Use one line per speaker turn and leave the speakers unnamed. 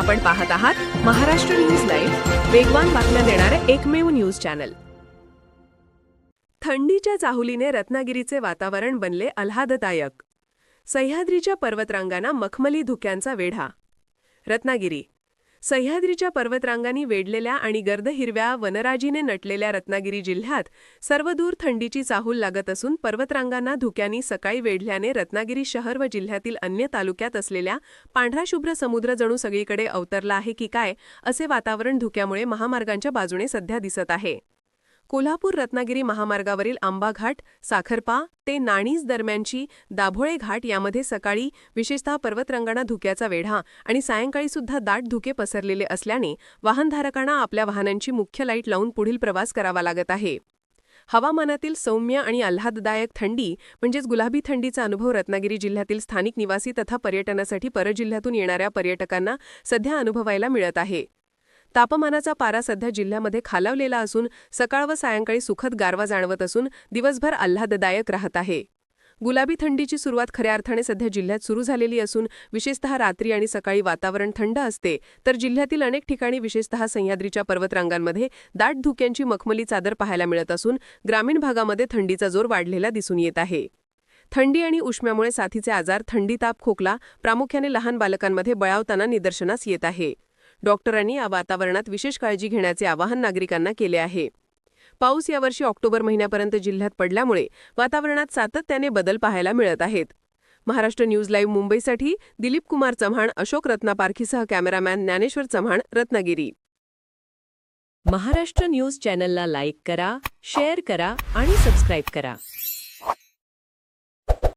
आपण पाहत आहात महाराष्ट्र न्यूज लाईव्ह वेगवान बातम्या देणारे एकमेव न्यूज चॅनल. थंडीच्या चाहुलीने रत्नागिरीचे वातावरण बनले आल्हाददायक. सह्याद्रीच्या पर्वतरांगांना मखमली धुक्यांचा वेढा. रत्नागिरी सह्याद्रीच्या पर्वतरांगांनी वेढलेल्या आणि गर्द हिरव्या वनराजीने नटलेल्या रत्नागिरी जिल्ह्यात सर्वदूर थंडीची चाहूल लागत असून पर्वतरांगांना धुक्यांनी सकाळी वेढल्याने रत्नागिरी शहर व जिल्ह्यातील अन्य तालुक्यात असलेल्या पांढराशुभ्र समुद्र जणू सगळीकडे अवतरला आहे की काय असे वातावरण धुक्यामुळे महामार्गांच्या बाजूने सध्या दिसत आहे. कोल्हापूर रत्नागिरी महामार्गावरील आंबा घाट साखरपा ते नाणीज दरम्यानची दाभोळे घाट यामध्ये सकाळी विशेषतः पर्वतरंगांना धुक्याचा वेढा आणि सायंकाळी सुद्धा दाट धुके पसरलेले असल्याने वाहनधारकांना आपल्या वाहनांची मुख्य लाइट लावून पुढील प्रवास करावा लागत आहे. हवामानातील सौम्य आणि आल्हाददायक थंडी म्हणजेच गुलाबी थंडीचा अनुभव रत्नागिरी जिल्ह्यातील स्थानिक निवासी तथा पर्यटनासाठी परजिल्ह्यातून येणाऱ्या पर्यटकांना सध्या अनुभवायला मिळत आहे. तापमानाचा पारा सध्या जिल्ह्यामध्ये खालावलेला असून सकाळ व सायंकाळी सुखद गारवा जाणवत असून दिवसभर आल्हाददायक राहत आहे. गुलाबी थंडीची सुरुवात खऱ्या अर्थाने सध्या जिल्ह्यात सुरू झालेली असून विशेषतः रात्री आणि सकाळी वातावरण थंड असते तर जिल्ह्यातील अनेक ठिकाणी विशेषतः सह्याद्रीच्या पर्वतरांगांमध्ये दाट धुक्यांची मखमली चादर पाहायला मिळत असून ग्रामीण भागामध्ये थंडीचा जोर वाढलेला दिसून येत आहे. थंडी आणि उष्म्यामुळे साथीचे आजार थंडी ताप खोकला प्रामुख्याने लहान बालकांमध्ये बळावताना निदर्शनास येत आहे. डॉक्टरांनी या वातावरणात विशेष काळजी घेण्याचे आवाहन नागरिकांना केले आहे. पाऊस यावर्षी ऑक्टोबर महिन्यापर्यंत जिल्ह्यात पडल्यामुळे वातावरणात सातत्याने बदल पाहायला मिळत आहेत. महाराष्ट्र न्यूज लाईव्ह मुंबईसाठी दिलीप कुमार चव्हाण अशोक रत्नापारखीसह कॅमेरामॅन ज्ञानेश्वर चव्हाण रत्नागिरी. महाराष्ट्र न्यूज चॅनलला लाईक करा शेअर करा आणि सबस्क्राईब करा.